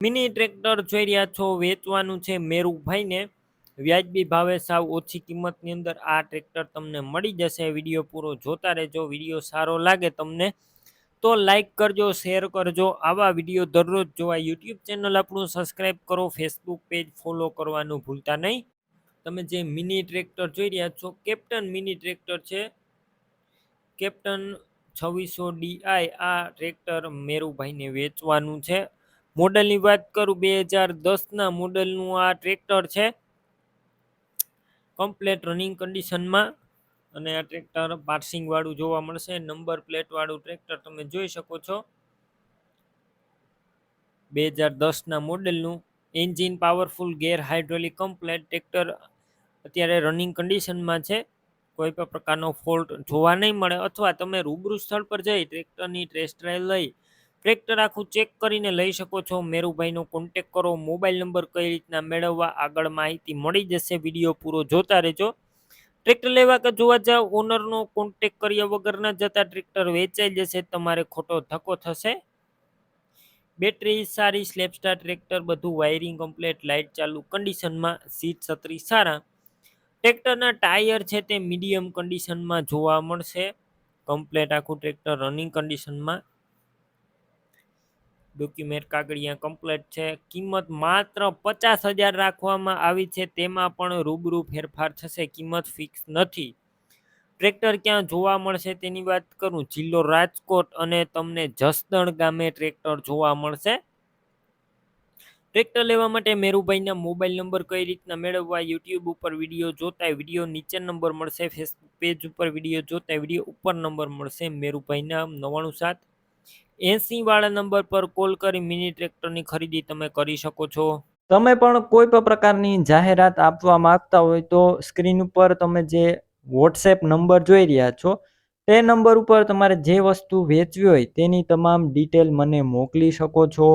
Mini tractor જોઈ રહ્યા છો, વેચવાનું છે મેરુભાઈને. વ્યાજબી ભાવે સાવ ઓછી કિંમતની અંદર આ ટ્રેક્ટર તમને મળી જશે. વીડિયો પૂરો જોતા રહેજો, વીડિયો સારો લાગે તમને તો લાઈક કરજો, શેર કરજો. આવા વીડિયો દરરોજ જોવા યુટ્યુબ ચેનલ આપણું સબસ્ક્રાઈબ કરો, ફેસબુક પેજ ફોલો કરવાનું ભૂલતા નહીં. તમે જે મિની ટ્રેક્ટર જોઈ રહ્યા છો, કેપ્ટન મિની ટ્રેક્ટર છે. કેપ્ટન છવ્વીસો ડીઆઈ આ ટ્રેક્ટર મેરુભાઈને વેચવાનું છે. મોડલની વાત કરું, બે હજાર દસના મોડલનું આ ટ્રેક્ટર છે. કમ્પ્લેટ રનિંગ કન્ડિશનમાં અને આ ટ્રેક્ટર પાર્સિંગ વાળું જોવા મળશે. નંબર પ્લેટવાળું ટ્રેક્ટર તમે જોઈ શકો છો. બે હજાર દસના મોડેલનું engine powerful gear hydraulic complete tractor અત્યારે રનિંગ કન્ડિશનમાં છે. કોઈ પણ પ્રકારનો ફોલ્ટ જોવા નહીં મળે. અથવા તમે રૂબરૂ સ્થળ પર જઈ ટ્રેક્ટરની ટેસ્ટ લઈ ટ્રેક્ટર આખું ચેક કરીને લઈ શકો છો. મેરુભાઈનો કોન્ટેક કરો. મોબાઈલ નંબર કઈ રીતના મેળવવા આગળ માહિતી મળી જશે. વીડિયો પૂરો જોતા રહેજો. ટ્રેક્ટર લેવા કે જોવા જાવ ઓનરનો કોન્ટેક કર્યા વગર ન જતા ટ્રેક્ટર વેચાઈ જશે. તમારે ખોટો ધક્કો થશે. બેટરી સારી સ્લેપસ્ટાર ટ્રેક્ટર બધું વાયરિંગ કમ્પ્લેટ લાઇટ ચાલુ કન્ડિશનમાં સીટ છત્રી સારા. ટ્રેક્ટરના ટાયર છે તે મીડિયમ કન્ડિશનમાં જોવા મળશે. કમ્પ્લેટ આખું ટ્રેક્ટર રનિંગ કન્ડિશનમાં ડોક્યુમેન્ટ કાગળિયા કમ્પ્લેટ છે. કિંમત માત્ર પચાસ હજાર રાખવામાં આવી છે. તેમાં પણ રૂબરૂ ફેરફાર થશે. કિંમત ફિક્સ નથી. ટ્રેક્ટર ક્યાં જોવા મળશે તેની વાત કરું. જિલ્લો રાજકોટ અને તમને જસદણ ગામે ટ્રેક્ટર જોવા મળશે. ટ્રેક્ટર લેવા માટે મેરુભાઈના મોબાઈલ નંબર કઈ રીતના મેળવવા, યુટ્યુબ ઉપર વીડિયો જોતા વીડિયો નીચે નંબર મળશે, ફેસબુક પેજ ઉપર વીડિયો જોતા વીડિયો ઉપર નંબર મળશે. મેરુભાઈના નવાણું સાત એસી વાળા નંબર પર કોલ કરી મિની ટ્રેક્ટરની ખરીદી તમે કરી શકો છો. તમે પણ કોઈ પણ પ્રકારની જાહેરાત આપવા માંગતા હોય તો સ્ક્રીન ઉપર તમે જે વોટ્સએપ નંબર જોઈ રહ્યા છો, તે નંબર ઉપર તમારે જે વસ્તુ વેચવી હોય તેની તમામ ડિટેલ મને મોકલી શકો છો.